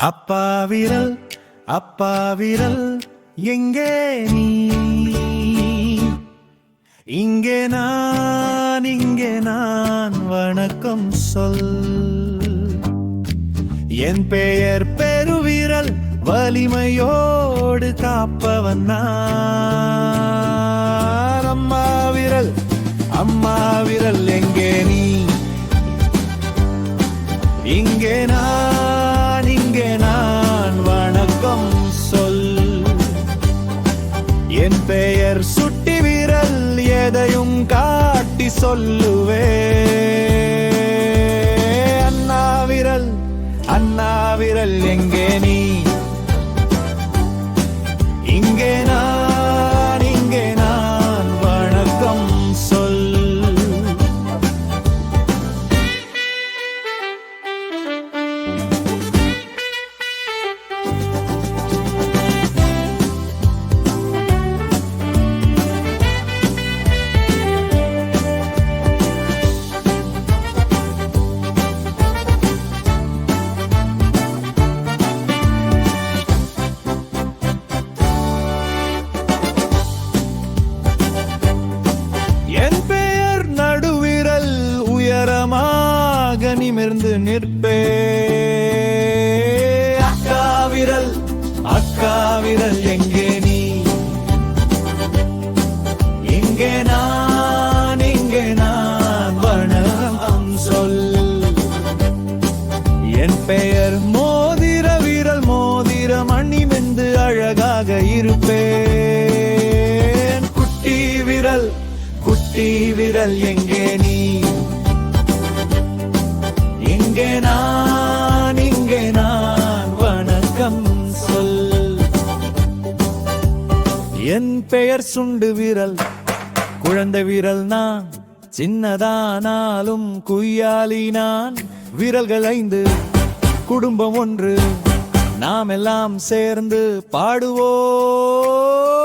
அப்பா விரல் அப்பா விரல் எங்கே நீ? இங்கே நான் இங்கே நான் வணக்கம் சொல். என் பெயர் பெருவிரல் வலிமையோடு காப்பவன் நான். அம்மா விரல் அம்மா விரல் எங்கே நீ? இங்கே நான் காட்டி சொல்லுவே. அண்ணா விரல் அண்ணா விரல் எங்கே நீ? உயரமாக நிமிர்ந்து நிற்பே. அக்கா விரல் அக்கா விரல் எங்கே நீ? இங்கே நான் இங்கே நான் வணக்கம் சொல். என் பெயர் மோதிர விரல் மோதிர மணி மெந்து அழகாக இருப்பேன். குட்டி விரல் குட்டி விரல் எங்கே நீ? நான் இங்கே நான் வணக்கம் சொல். என் பெயர் சுண்டு விரல் குழந்தை விரல் நான். சின்னதானாலும் குய்யாலி நான். விரல்கள் ஐந்து குடும்பம் ஒன்று. நாம் எல்லாம் சேர்ந்து பாடுவோம்.